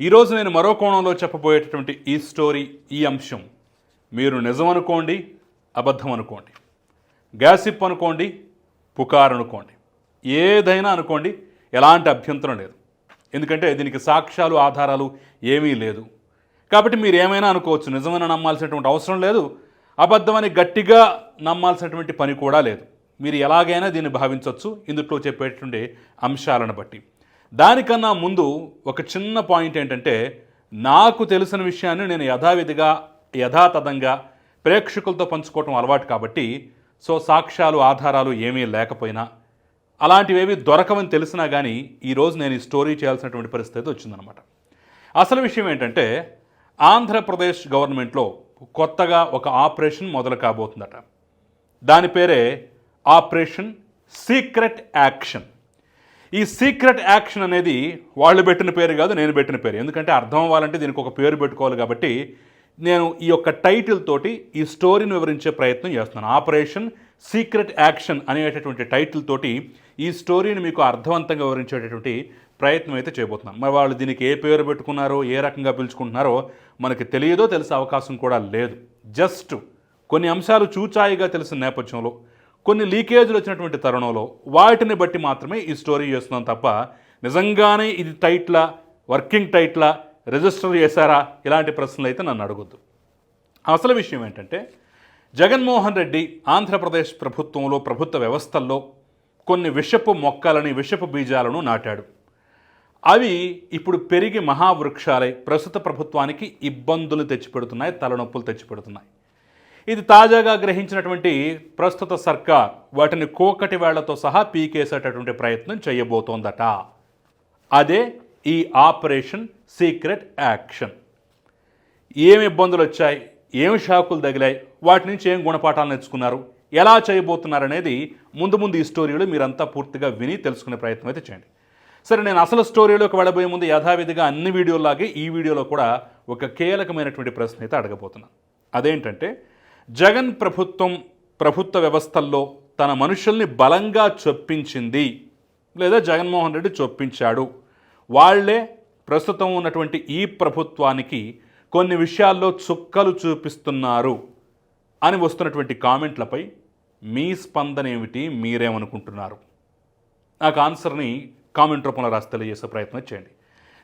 ఈరోజు నేను మరో కోణంలో చెప్పబోయేటటువంటి ఈ స్టోరీ ఈ అంశం. మీరు నిజం అనుకోండి అబద్ధం అనుకోండి గ్యాసిప్ అనుకోండి పుకార్ అనుకోండి. ఏదైనా అనుకోండి ఎలాంటి అభ్యంతరం లేదు. ఎందుకంటే దీనికి సాక్ష్యాలు ఆధారాలు ఏమీ లేదు. కాబట్టి మీరు ఏమైనా అనుకోవచ్చు నిజమైన నమ్మాల్సినటువంటి అవసరం లేదు. అబద్ధమని గట్టిగా నమ్మాల్సినటువంటి పని కూడా లేదు. మీరు ఎలాగైనా దీన్ని భావించవచ్చు ఇందులో చెప్పేటువంటి అంశాలను బట్టి. దానికన్నా ముందు ఒక చిన్న పాయింట్ ఏంటంటే నాకు తెలిసిన విషయాన్ని నేను యథావిధిగా యథాతథంగా ప్రేక్షకులతో పంచుకోవటం అలవాటు కాబట్టి సో సాక్ష్యాలు ఆధారాలు ఏమీ లేకపోయినా అలాంటివేవి దొరకవని తెలిసినా కానీ ఈరోజు నేను ఈ స్టోరీ చేయాల్సినటువంటి పరిస్థితి వచ్చిందనమాట. అసలు విషయం ఏంటంటే ఆంధ్రప్రదేశ్ గవర్నమెంట్లో కొత్తగా ఒక ఆపరేషన్ మొదలు కాబోతుందట. దాని పేరే ఆపరేషన్ సీక్రెట్ యాక్షన్. ఈ సీక్రెట్ యాక్షన్ అనేది వాళ్ళు పెట్టిన పేరు కాదు నేను పెట్టిన పేరు. ఎందుకంటే అర్థం అవ్వాలంటే దీనికి ఒక పేరు పెట్టుకోవాలి కాబట్టి నేను ఈ యొక్క టైటిల్ తోటి ఈ స్టోరీని వివరించే ప్రయత్నం చేస్తున్నాను. ఆపరేషన్ సీక్రెట్ యాక్షన్ అనేటటువంటి టైటిల్ తోటి ఈ స్టోరీని మీకు అర్థవంతంగా వివరించేటటువంటి ప్రయత్నం అయితే చేయబోతున్నాను. మరి వాళ్ళు దీనికి ఏ పేరు పెట్టుకున్నారో ఏ రకంగా పిలుచుకుంటున్నారో మనకి తెలియదో తెలిసే అవకాశం కూడా లేదు. జస్ట్ కొన్ని అంశాలు చూచాయిగా తెలిసిన నేపథ్యంలో కొన్ని లీకేజ్లు వచ్చినటువంటి తరుణంలో వాటిని బట్టి మాత్రమే ఈ స్టోరీ చేస్తున్నాం తప్ప నిజంగానే ఇది టైట్లా వర్కింగ్ టైట్లా రిజిస్టర్ చేశారా? ఇలాంటి ప్రశ్నలు అయితే నన్ను అడగొద్దు. అసలు విషయం ఏంటంటే జగన్మోహన్ రెడ్డి ఆంధ్రప్రదేశ్ ప్రభుత్వంలో ప్రభుత్వ వ్యవస్థల్లో కొన్ని విషపు మొక్కలని విషపు బీజాలను నాటాడు. అవి ఇప్పుడు పెరిగి మహావృక్షాలై ప్రస్తుత ప్రభుత్వానికి ఇబ్బందులు తెచ్చిపెడుతున్నాయి తలనొప్పులు తెచ్చిపెడుతున్నాయి. ఇది తాజాగా గ్రహించినటువంటి ప్రస్తుత సర్కార్ వాటిని కోకటి వేళ్ళతో సహా పీకేసేటటువంటి ప్రయత్నం చేయబోతోందట. అదే ఈ ఆపరేషన్ సీక్రెట్ యాక్షన్. ఏమి ఇబ్బందులు వచ్చాయి? ఏమి షాకులు తగిలాయి? వాటి నుంచి ఏం గుణపాఠాలు నేర్చుకున్నారు? ఎలా చేయబోతున్నారు అనేది ముందు ముందు ఈ స్టోరీలో మీరంతా పూర్తిగా విని తెలుసుకునే ప్రయత్నం అయితే చేయండి. సరే నేను అసలు స్టోరీలోకి వెళ్ళబోయే ముందు యథావిధిగా అన్ని వీడియోలాగే ఈ వీడియోలో కూడా ఒక కీలకమైనటువంటి ప్రశ్న అయితే అడగబోతున్నాను. అదేంటంటే జగన్ ప్రభుత్వం ప్రభుత్వ వ్యవస్థల్లో తన మనుషుల్ని బలంగా చొప్పించింది. లేదా జగన్మోహన్ రెడ్డి చొప్పించాడు. వాళ్ళే ప్రస్తుతం ఉన్నటువంటి ఈ ప్రభుత్వానికి కొన్ని విషయాల్లో చుక్కలు చూపిస్తున్నారు అని వస్తున్నటువంటి కామెంట్లపై మీ స్పందన ఏమిటి మీరేమనుకుంటున్నారు? నాకు ఆన్సర్ని కామెంట్ రూపంలో రాసి తెలియజేసే ప్రయత్నం చేయండి.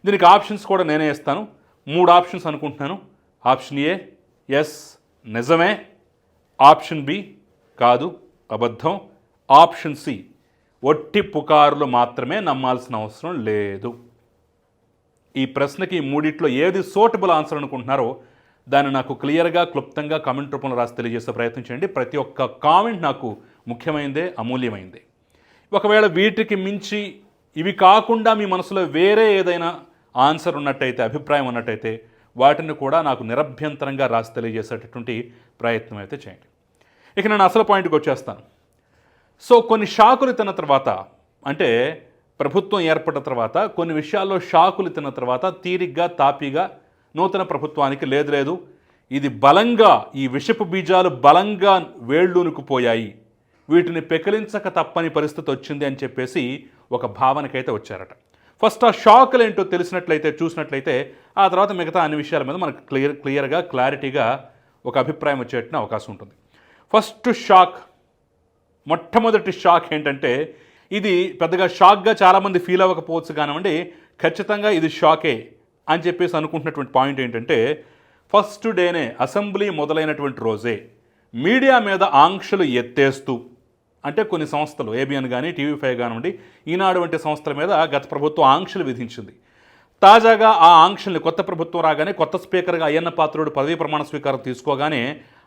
దీనికి ఆప్షన్స్ కూడా నేనే ఇస్తాను. మూడు ఆప్షన్స్ అనుకుంటున్నాను. ఆప్షన్ ఏ ఎస్ నిజమే. ఆప్షన్ బి కాదు అబద్ధం. ఆప్షన్ సి ఒట్టి పుకారులు మాత్రమే నమ్మాల్సిన అవసరం లేదు. ఈ ప్రశ్నకి మూడిట్లో ఏది సోటబుల్ ఆన్సర్ అనుకుంటున్నారో దాన్ని నాకు క్లియర్గా క్లుప్తంగా కామెంట్ రూపంలో రాసి తెలియజేసే ప్రయత్నం చేయండి. ప్రతి ఒక్క కామెంట్ నాకు ముఖ్యమైనదే అమూల్యమైందే. ఒకవేళ వీటికి మించి ఇవి కాకుండా మీ మనసులో వేరే ఏదైనా ఆన్సర్ ఉన్నట్టయితే అభిప్రాయం ఉన్నట్టయితే వాటిని కూడా నాకు నిరభ్యంతరంగా రాసి తెలియజేసేటటువంటి ప్రయత్నం అయితే చేయండి. ఇక నేను అసలు పాయింట్కి వచ్చేస్తాను. సో కొన్ని షాకులు తిన్న తర్వాత అంటే ప్రభుత్వం ఏర్పడిన తర్వాత కొన్ని విషయాల్లో షాకులు తిన్న తర్వాత తీరిగ్గా తాపీగా నూతన ప్రభుత్వానికి లేదు లేదు. ఇది బలంగా ఈ విషపు బీజాలు బలంగా వేళ్ళూనుకుపోయాయి. వీటిని పెకిలించక తప్పని పరిస్థితి వచ్చింది అని చెప్పేసి ఒక భావనకైతే వచ్చారట. ఫస్ట్ ఆ షాకులు ఏంటో తెలిసినట్లయితే చూసినట్లయితే ఆ తర్వాత మిగతా అన్ని విషయాల మీద మనకు క్లియర్ క్లియర్గా క్లారిటీగా ఒక అభిప్రాయం వచ్చేట అవకాశం ఉంటుంది. ఫస్ట్ షాక్ మొట్టమొదటి షాక్ ఏంటంటే ఇది పెద్దగా షాక్గా చాలామంది ఫీల్ అవ్వకపోవచ్చు కానివ్వండి ఖచ్చితంగా ఇది షాకే అని చెప్పేసి అనుకుంటున్నటువంటి పాయింట్ ఏంటంటే ఫస్ట్ డేనే అసెంబ్లీ మొదలైనటువంటి రోజే మీడియా మీద ఆంక్షలు ఎత్తేస్తూ అంటే కొన్ని సంస్థలు ఏబిఎన్ కానీ టీవీ ఫైవ్ కానివ్వండి ఈనాడు వంటి సంస్థల మీద గత ప్రభుత్వం ఆంక్షలు విధించింది. తాజాగా ఆ ఆంక్షల్ని కొత్త ప్రభుత్వం రాగానే కొత్త స్పీకర్గా అయ్యన్న పాత్రుడు పదవీ ప్రమాణ స్వీకారం తీసుకోగానే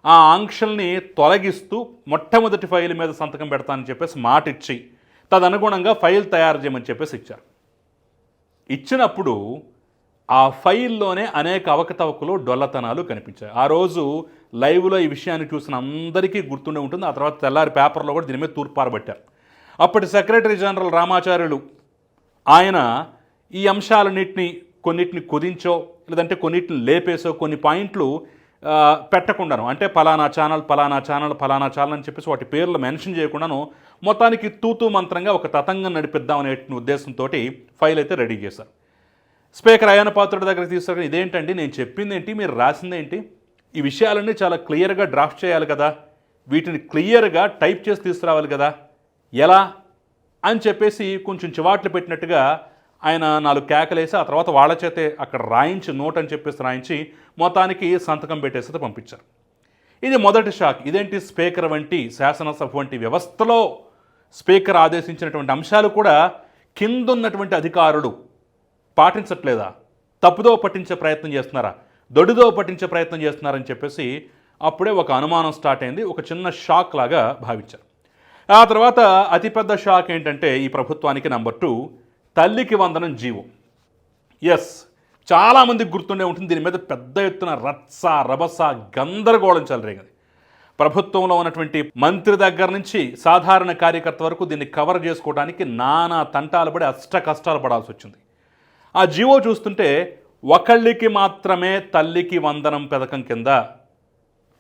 ఆ ఆంక్షల్ని తొలగిస్తూ మొట్టమొదటి ఫైల్ మీద సంతకం పెడతానని చెప్పేసి మాట ఇచ్చి తదనుగుణంగా ఫైల్ తయారు చేయమని చెప్పేసి ఇచ్చారు. ఇచ్చినప్పుడు ఆ ఫైల్లోనే అనేక అవకతవకలు డొల్లతనాలు కనిపించాయి. ఆ రోజు లైవ్లో ఈ విషయాన్ని చూసిన అందరికీ గుర్తుండే ఉంటుంది. ఆ తర్వాత తెల్లారి పేపర్లో కూడా దీని మీద తూర్పారబట్టారు అప్పటి సెక్రటరీ జనరల్ రామాచార్యులు ఆయన ఈ అంశాలన్నింటినీ కొన్నిటిని కుదించో లేదంటే కొన్నిటిని లేపేసో కొన్ని పాయింట్లు పెట్టకుండాను. అంటే పలానా ఛానల్ పలానా ఛానల్ పలానా ఛానల్ అని చెప్పేసి వాటి పేర్లు మెన్షన్ చేయకుండాను మొత్తానికి తూతూ మంత్రంగా ఒక తతంగం నడిపిద్దామనే ఉద్దేశంతో ఫైల్ అయితే రెడీ చేశారు. స్పీకర్ అయాన పాత్రుడి దగ్గర తీసుకుని ఇదేంటండి? నేను చెప్పింది ఏంటి మీరు రాసింది ఏంటి ఈ విషయాలన్నీ చాలా క్లియర్గా డ్రాఫ్ట్ చేయాలి కదా. వీటిని క్లియర్గా టైప్ చేసి తీసుకురావాలి కదా. ఎలా? అని చెప్పేసి కొంచెం చివాట్లు పెట్టినట్టుగా ఆయన నాలుగు కేకలేసి ఆ తర్వాత వాళ్ళ చేతే అక్కడ రాయించి నోట్ అని చెప్పేసి రాయించి మొత్తానికి సంతకం పెట్టేసి పంపించారు. ఇది మొదటి షాక్. ఇదేంటి స్పీకర్ వంటి శాసనసభ వంటి వ్యవస్థలో స్పీకర్ ఆదేశించినటువంటి అంశాలు కూడా కిందున్నటువంటి అధికారులు పాటించట్లేదా? తప్పుదో పట్టించే ప్రయత్నం చేస్తున్నారా? దొడిదో పట్టించే ప్రయత్నం చేస్తున్నారని చెప్పేసి అప్పుడే ఒక అనుమానం స్టార్ట్ అయింది. ఒక చిన్న షాక్ లాగా భావించారు. ఆ తర్వాత అతిపెద్ద షాక్ ఏంటంటే ఈ ప్రభుత్వానికి నెంబర్ టూ. తల్లికి వందనం జీవం. ఎస్ చాలామందికి గుర్తుండే ఉంటుంది దీని మీద పెద్ద ఎత్తున రత్స రభస గందరగోళం చెలరేగింది. ప్రభుత్వంలో ఉన్నటువంటి మంత్రి దగ్గర నుంచి సాధారణ కార్యకర్త వరకు దీన్ని కవర్ చేసుకోవడానికి నానా తంటాలు పడి అష్ట కష్టాలు పడాల్సి వచ్చింది. ఆ జీవో చూస్తుంటే ఒకళ్ళకి మాత్రమే తల్లికి వందనం పథకం కింద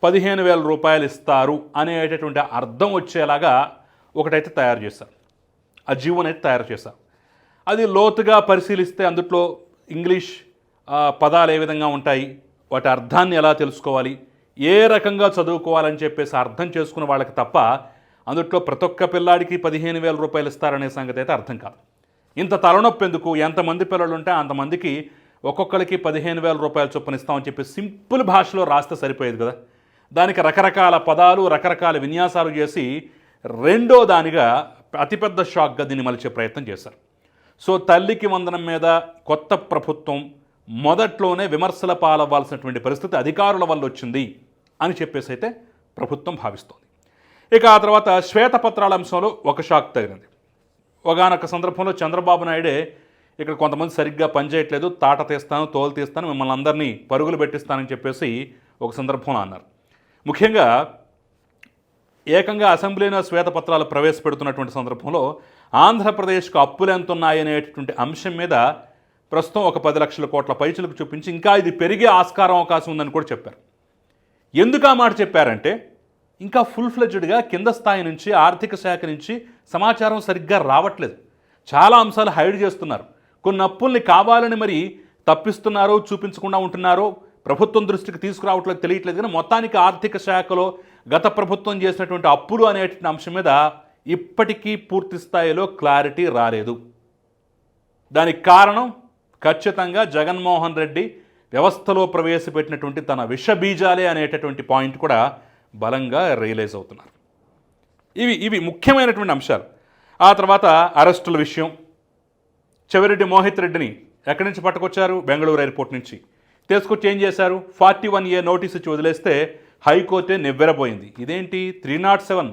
పదిహేను వేల రూపాయలు ఇస్తారు అనేటటువంటి అర్థం వచ్చేలాగా ఒకటైతే తయారు చేశారు. ఆ జీవోని అయితే తయారు చేశారు. అది లోతుగా పరిశీలిస్తే అందుట్లో ఇంగ్లీష్ పదాలు ఏ విధంగా ఉంటాయి వాటి అర్థాన్ని ఎలా తెలుసుకోవాలి ఏ రకంగా చదువుకోవాలని చెప్పేసి అర్థం చేసుకున్న వాళ్ళకి తప్ప అందుట్లో ప్రతి ఒక్క పిల్లాడికి పదిహేను వేల రూపాయలు ఇస్తారనే సంగతి అయితే అర్థం కాదు. ఇంత తలనొప్పి ఎందుకు? ఎంతమంది పిల్లలు ఉంటే అంతమందికి ఒక్కొక్కరికి పదిహేను వేల రూపాయలు చొప్పున ఇస్తామని చెప్పి సింపుల్ భాషలో రాస్తే సరిపోయేది కదా. దానికి రకరకాల పదాలు రకరకాల విన్యాసాలు చేసి రెండో దానిగా అతిపెద్ద షాక్గా దీన్ని మలిచే ప్రయత్నం చేశారు. సో తల్లికి వందనం మీద కొత్త ప్రభుత్వం మొదట్లోనే విమర్శల పాలవ్వాల్సినటువంటి పరిస్థితి అధికారుల వల్ల వచ్చింది అని చెప్పేసి అయితే ప్రభుత్వం భావిస్తోంది. ఇక ఆ తర్వాత శ్వేతపత్రాల అంశంలో ఒక షాక్ తగినది ఒకనొక సందర్భంలో చంద్రబాబు నాయుడే ఇక్కడ కొంతమంది సరిగ్గా పనిచేయట్లేదు తాట తీస్తాను తోలు తీస్తాను మిమ్మల్ని అందరినీ పరుగులు పెట్టిస్తానని చెప్పేసి ఒక సందర్భంలో అన్నారు. ముఖ్యంగా ఏకంగా అసెంబ్లీలో శ్వేతపత్రాలు ప్రవేశపెడుతున్నటువంటి సందర్భంలో ఆంధ్రప్రదేశ్కు అప్పులు ఎంత ఉన్నాయనేటటువంటి అంశం మీద ప్రస్తుతం ఒక పది లక్షల కోట్ల పైసలకు చూపించి ఇంకా ఇది పెరిగే ఆస్కారం అవకాశం ఉందని కూడా చెప్పారు. ఎందుకు ఆ మాట చెప్పారంటే ఇంకా ఫుల్ ఫ్లెడ్జ్డ్గా కింద స్థాయి నుంచి ఆర్థిక శాఖ నుంచి సమాచారం సరిగ్గా రావట్లేదు. చాలా అంశాలు హైడ్ చేస్తున్నారు. కొన్ని అప్పుల్ని కావాలని మరి తప్పిస్తున్నారో చూపించకుండా ఉంటున్నారో ప్రభుత్వం దృష్టికి తీసుకురావట్లేదు తెలియట్లేదు. కానీ మొత్తానికి ఆర్థిక శాఖలో గత ప్రభుత్వం చేసినటువంటి అప్పులు అనేటువంటి అంశం మీద ఇప్పటికీ పూర్తి స్థాయిలో క్లారిటీ రాలేదు. దానికి కారణం ఖచ్చితంగా జగన్మోహన్ రెడ్డి వ్యవస్థలో ప్రవేశపెట్టినటువంటి తన విషబీజాలే అనేటటువంటి పాయింట్ కూడా బలంగా రియలైజ్ అవుతున్నారు. ఇవి ఇవి ముఖ్యమైనటువంటి అంశాలు. ఆ తర్వాత అరెస్టుల విషయం. చెవిరెడ్డి మోహిత్ రెడ్డిని ఎక్కడి నుంచి పట్టుకొచ్చారు? బెంగళూరు ఎయిర్పోర్ట్ నుంచి. తీసుకొచ్చి ఏం చేశారు? ఫార్టీ వన్ ఏ నోటీస్ ఇచ్చి వదిలేస్తే హైకోర్టే నివ్వెరబోయింది. ఇదేంటి? త్రీ నాట్ సెవెన్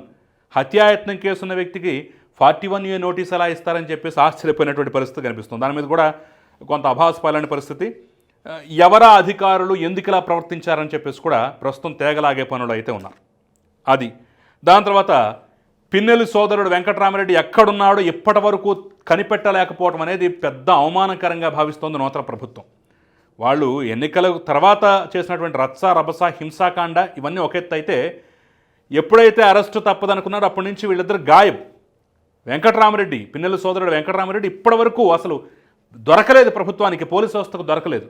హత్యాయత్నం కేసు ఉన్న వ్యక్తికి ఫార్టీ వన్ ఏ నోటీస్ ఎలా ఇస్తారని చెప్పేసి ఆశ్చర్యపోయినటువంటి పరిస్థితి కనిపిస్తుంది. దాని మీద కూడా కొంత అభాసపాలైన పరిస్థితి. ఎవరా అధికారులు ఎందుకు ఇలా ప్రవర్తించారని చెప్పేసి కూడా ప్రస్తుతం తేగలాగే పనులు అయితే ఉన్నారు అది. దాని తర్వాత పిన్నెలు సోదరుడు వెంకటరామరెడ్డి ఎక్కడున్నాడో ఇప్పటి వరకు కనిపెట్టలేకపోవడం అనేది పెద్ద అవమానకరంగా భావిస్తోంది నూతన ప్రభుత్వం. వాళ్ళు ఎన్నికల తర్వాత చేసినటువంటి రత్స రభస హింసాకాండ ఇవన్నీ ఒక ఎత్తు అయితే ఎప్పుడైతే అరెస్టు తప్పదనుకున్నారో అప్పటి నుంచి వీళ్ళిద్దరు గాయబ్ వెంకటరామరెడ్డి పిన్నెల సోదరుడు వెంకటరామరెడ్డి ఇప్పటి వరకు అసలు దొరకలేదు ప్రభుత్వానికి పోలీసు వ్యవస్థకు దొరకలేదు.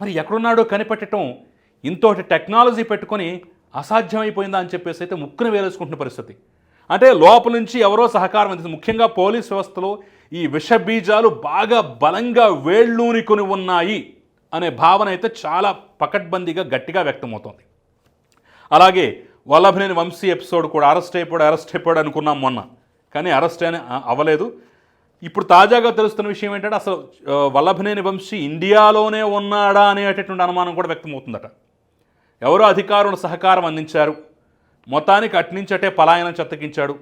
మరి ఎక్కడున్నాడో కనిపెట్టడం ఇంతోటి టెక్నాలజీ పెట్టుకొని అసాధ్యమైపోయిందా అని చెప్పేసి అయితే ముక్కును వేలేసుకుంటున్న పరిస్థితి. అంటే లోపల నుంచి ఎవరో సహకారం అందింది ముఖ్యంగా పోలీస్ వ్యవస్థలో ఈ విష బీజాలు బాగా బలంగా వేళ్ళూనికొని ఉన్నాయి అనే భావన అయితే చాలా పకడ్బందీగా గట్టిగా వ్యక్తమవుతోంది. అలాగే వల్లభనేని వంశీ ఎపిసోడ్ కూడా అరెస్ట్ అయిపోయాడు అరెస్ట్ అయిపోయాడు అనుకున్నాం మొన్న. కానీ అరెస్ట్ అయిన అవ్వలేదు. ఇప్పుడు తాజాగా తెలుస్తున్న విషయం ఏంటంటే అసలు వల్లభనేని వంశీ ఇండియాలోనే ఉన్నాడా అనేటటువంటి అనుమానం కూడా వ్యక్తమవుతుందట. ఎవరో అధికారులు సహకారం అందించారు. మొత్తానికి అట్నుంచి అటే పలాయనం చెత్తకించాడు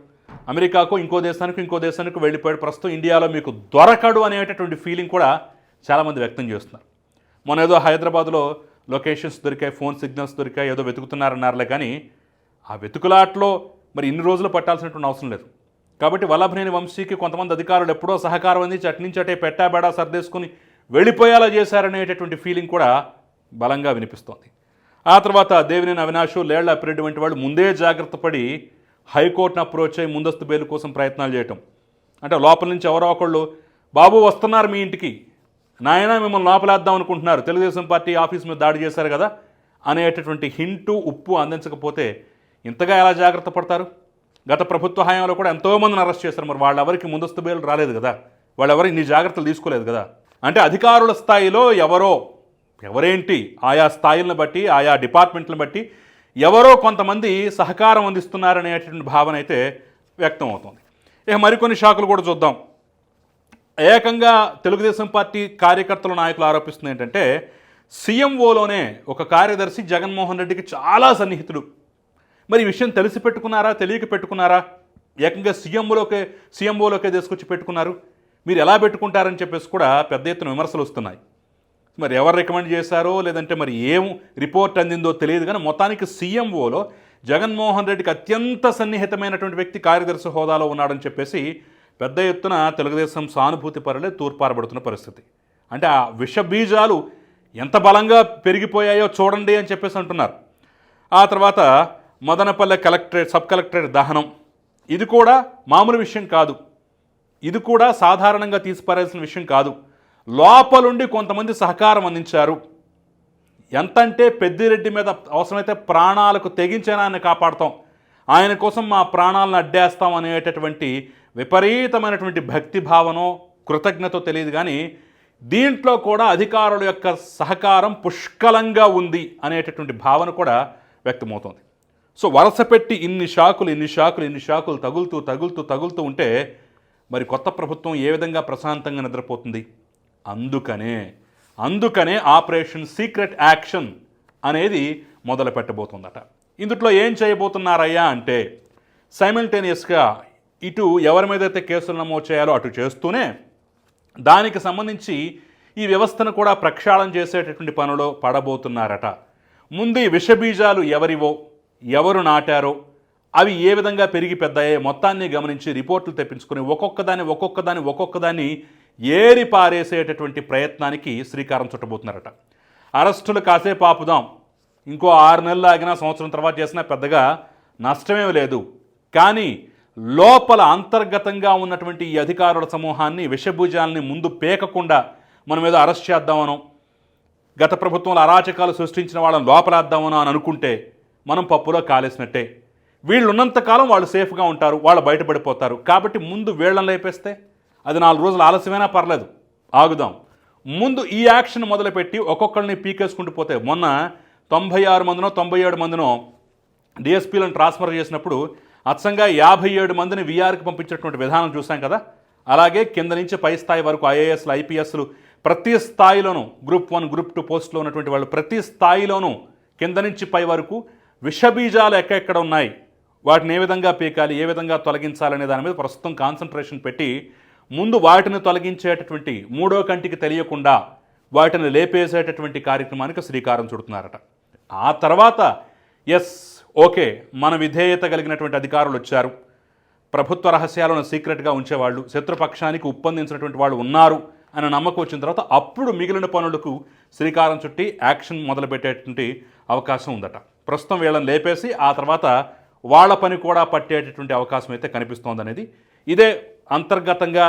అమెరికాకు ఇంకో దేశానికి ఇంకో దేశానికి వెళ్ళిపోయాడు. ప్రస్తుతం ఇండియాలో మీకు దొరకడు అనేటటువంటి ఫీలింగ్ కూడా చాలామంది వ్యక్తం చేస్తున్నారు. మొన్న ఏదో హైదరాబాద్లో లొకేషన్స్ దొరికాయి ఫోన్ సిగ్నల్స్ దొరికాయి ఏదో వెతుకుతున్నారన్నారులే కానీ ఆ వెతుకులాట్లో మరి ఇన్ని రోజులు పట్టాల్సినటువంటి అవసరం లేదు. కాబట్టి వల్లభనేని వంశీకి కొంతమంది అధికారులు ఎప్పుడో సహకారం అందించి అట్నుంచి అటే పెట్టాబేడా సర్దేసుకుని వెళ్ళిపోయేలా చేశారనేటటువంటి ఫీలింగ్ కూడా బలంగా వినిపిస్తోంది. ఆ తర్వాత దేవినేని అవినాషు లేళ్ళ అప్పిరెడ్డి వంటి వాళ్ళు ముందే జాగ్రత్త పడి హైకోర్టును అప్రోచ్ అయ్యి ముందస్తు బెయిల్ కోసం ప్రయత్నాలు చేయటం. అంటే లోపల నుంచి ఎవరో ఒకళ్ళు బాబు వస్తున్నారు మీ ఇంటికి. నాయన మిమ్మల్ని లోపలేద్దాం అనుకుంటున్నారు. తెలుగుదేశం పార్టీ ఆఫీస్ మీద దాడి చేశారు కదా అనేటటువంటి హింటు ఉప్పు అందించకపోతే ఇంతగా ఎలా జాగ్రత్త పడతారు? గత ప్రభుత్వ హయాంలో కూడా ఎంతోమందిని అరెస్ట్ చేశారు. మరి వాళ్ళెవరికి ముందస్తు బెయిల్ రాలేదు కదా? వాళ్ళెవరు ఇన్ని జాగ్రత్తలు తీసుకోలేదు కదా? అంటే అధికారుల స్థాయిలో ఎవరో ఎవరేంటి ఆయా స్థాయిలను బట్టి ఆయా డిపార్ట్మెంట్లను బట్టి ఎవరో కొంతమంది సహకారం అందిస్తున్నారనేటువంటి భావన అయితే వ్యక్తం అవుతుంది. ఇక మరికొన్ని షాకులు కూడా చూద్దాం. ఏకంగా తెలుగుదేశం పార్టీ కార్యకర్తల నాయకులు ఆరోపిస్తుంది ఏంటంటే సీఎంఓలోనే ఒక కార్యదర్శి జగన్మోహన్ రెడ్డికి చాలా సన్నిహితుడు. మరి విషయం తెలిసి పెట్టుకున్నారా తెలియక పెట్టుకున్నారా? ఏకంగా సీఎంఓలోకే సీఎంఓలోకే తీసుకొచ్చి పెట్టుకున్నారు. మీరు ఎలా పెట్టుకుంటారని చెప్పేసి కూడా పెద్ద ఎత్తున విమర్శలు వస్తున్నాయి. మరి ఎవరు రికమెండ్ చేశారో లేదంటే మరి ఏం రిపోర్ట్ అందిందో తెలియదు కానీ మొత్తానికి సీఎంఓలో జగన్మోహన్ రెడ్డికి అత్యంత సన్నిహితమైనటువంటి వ్యక్తి కార్యదర్శి హోదాలో ఉన్నాడని చెప్పేసి పెద్ద ఎత్తున తెలుగుదేశం సానుభూతి పరులే తూర్పారబడుతున్న పరిస్థితి. అంటే ఆ విష బీజాలు ఎంత బలంగా పెరిగిపోయాయో చూడండి అని చెప్పేసి అంటున్నారు. ఆ తర్వాత మదనపల్లె కలెక్టరేట్ సబ్ కలెక్టరేట్ దహనం. ఇది కూడా మామూలు విషయం కాదు. ఇది కూడా సాధారణంగా తీసిపారాల్సిన విషయం కాదు. లోపలుండి కొంతమంది సహకారం అందించారు. ఎంతంటే పెద్దిరెడ్డి మీద అవసరమైతే ప్రాణాలకు తెగించైనా ఆయన కాపాడతాం. ఆయన కోసం మా ప్రాణాలను అడ్డేస్తాం అనేటటువంటి విపరీతమైనటువంటి భక్తి భావనో కృతజ్ఞత తెలియదు కానీ దీంట్లో కూడా అధికారుల యొక్క సహకారం పుష్కలంగా ఉంది అనేటటువంటి భావన కూడా వ్యక్తమవుతోంది. సో వరుస పెట్టి ఇన్ని షాకులు ఇన్ని షాకులు ఇన్ని షాకులు తగులుతూ తగులుతూ తగులుతూ ఉంటే మరి కొత్త ప్రభుత్వం ఏ విధంగా ప్రశాంతంగా నిద్రపోతుంది? అందుకనే అందుకనే ఆపరేషన్ సీక్రెట్ యాక్షన్ అనేది మొదలు పెట్టబోతుందట ఇందుట్లో ఏం చేయబోతున్నారయ్యా అంటే సైమిల్టేనియస్గా ఇటు ఎవరి మీద అయితే కేసులు నమోదు చేయాలో అటు చేస్తూనే దానికి సంబంధించి ఈ వ్యవస్థను కూడా ప్రక్షాళన చేసేటటువంటి పనులు పడబోతున్నారట. ముందు ఈ విషబీజాలు ఎవరివో ఎవరు నాటారో అవి ఏ విధంగా పెరిగి పెద్దాయో మొత్తాన్ని గమనించి రిపోర్ట్లు తెప్పించుకొని ఒక్కొక్కదాన్ని ఒక్కొక్కదాన్ని ఒక్కొక్కదాన్ని ఏరి పారేసేటటువంటి ప్రయత్నానికి శ్రీకారం చుట్టబోతున్నారట. అరెస్టులు కాసేపు ఆపుదాం. ఇంకో ఆరు నెలలు ఆగినా సంవత్సరం తర్వాత చేసినా పెద్దగా నష్టమేమి లేదు. కానీ లోపల అంతర్గతంగా ఉన్నటువంటి ఈ అధికారుల సమూహాన్ని విషభుజాలని ముందు పేకకుండా మనం ఏదో అరెస్ట్ చేద్దామనో గత ప్రభుత్వంలో అరాచకాలు సృష్టించిన వాళ్ళని లోపలేద్దామనో అని అనుకుంటే మనం పప్పులో కాలేసినట్టే. వీళ్ళున్నంతకాలం వాళ్ళు సేఫ్గా ఉంటారు వాళ్ళు బయటపడిపోతారు. కాబట్టి ముందు వీళ్ళని లేపేస్తే అది నాలుగు రోజులు ఆలస్యమైనా పర్లేదు. ఆగుదాం. ముందు ఈ యాక్షన్ మొదలుపెట్టి ఒక్కొక్కరిని పీకేసుకుంటూ పోతే మొన్న తొంభై ఆరు మందినో తొంభై ఏడు మందినో డిఎస్పీలను ట్రాన్స్ఫర్ చేసినప్పుడు అచ్చంగా యాభై ఏడు మందిని వీఆర్కి పంపించేటువంటి విధానం చూసాం కదా? అలాగే కింద నుంచి పై స్థాయి వరకు ఐఏఎస్లు ఐపీఎస్లు ప్రతి స్థాయిలోనూ గ్రూప్ వన్ గ్రూప్ టూ పోస్టులో ఉన్నటువంటి వాళ్ళు ప్రతి స్థాయిలోనూ కింద నుంచి పై వరకు విషబీజాలు ఎక్కడెక్కడ ఉన్నాయి? వాటిని ఏ విధంగా పీకాలి? ఏ విధంగా తొలగించాలనే దాని మీద ప్రస్తుతం కాన్సన్ట్రేషన్ పెట్టి ముందు వాటిని తొలగించేటటువంటి మూడో కంటికి తెలియకుండా వాటిని లేపేసేటటువంటి కార్యక్రమానికి శ్రీకారం చుడుతున్నారట. ఆ తర్వాత ఎస్ ఓకే మన విధేయత కలిగినటువంటి అధికారులు వచ్చారు. ప్రభుత్వ రహస్యాలను సీక్రెట్గా ఉంచేవాళ్ళు శత్రుపక్షానికి ఉప్పందించినటువంటి వాళ్ళు ఉన్నారు అనే నమ్మకం వచ్చిన తర్వాత అప్పుడు మిగిలిన పనులకు శ్రీకారం చుట్టి యాక్షన్ మొదలుపెట్టేటువంటి అవకాశం ఉందట. ప్రస్తుతం వీళ్ళని లేపేసి ఆ తర్వాత వాళ్ళ పని కూడా పట్టేటటువంటి అవకాశం అయితే కనిపిస్తోందనేది. ఇదే అంతర్గతంగా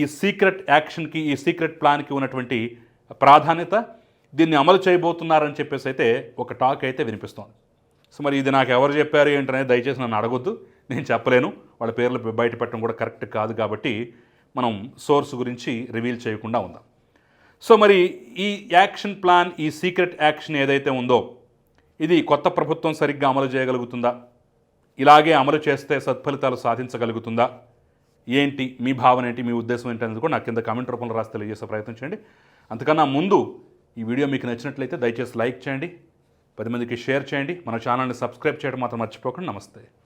ఈ సీక్రెట్ యాక్షన్కి ఈ సీక్రెట్ ప్లాన్కి ఉన్నటువంటి ప్రాధాన్యత దీన్ని అమలు చేయబోతున్నారని చెప్పేసి అయితే ఒక టాక్ అయితే వినిపిస్తోంది. సో మరి ఇది నాకు ఎవరు చెప్పారు ఏంటనేది దయచేసి నన్ను అడగొద్దు. నేను చెప్పలేను. వాళ్ళ పేర్లు బయట పెట్టడం కూడా కరెక్ట్ కాదు కాబట్టి మనం సోర్స్ గురించి రివీల్ చేయకుండా ఉందాం. సో మరి ఈ యాక్షన్ ప్లాన్ ఈ సీక్రెట్ యాక్షన్ ఏదైతే ఉందో ఇది కొత్త ప్రభుత్వం సరిగ్గా అమలు చేయగలుగుతుందా? ఇలాగే అమలు చేస్తే సత్ఫలితాలు సాధించగలుగుతుందా? ఏంటి మీ భావన ఏంటి? మీ ఉద్దేశం ఏంటి అనేది కూడా నాకు కింద కామెంట్ రూపంలో రాసి తెలియజేసే ప్రయత్నం చేయండి. అంతకన్నా ముందు ఈ వీడియో మీకు నచ్చినట్లయితే దయచేసి లైక్ చేయండి. పది మందికి షేర్ చేయండి. మన ఛానల్ని సబ్స్క్రైబ్ చేయడం మాత్రం మర్చిపోకండి. నమస్తే.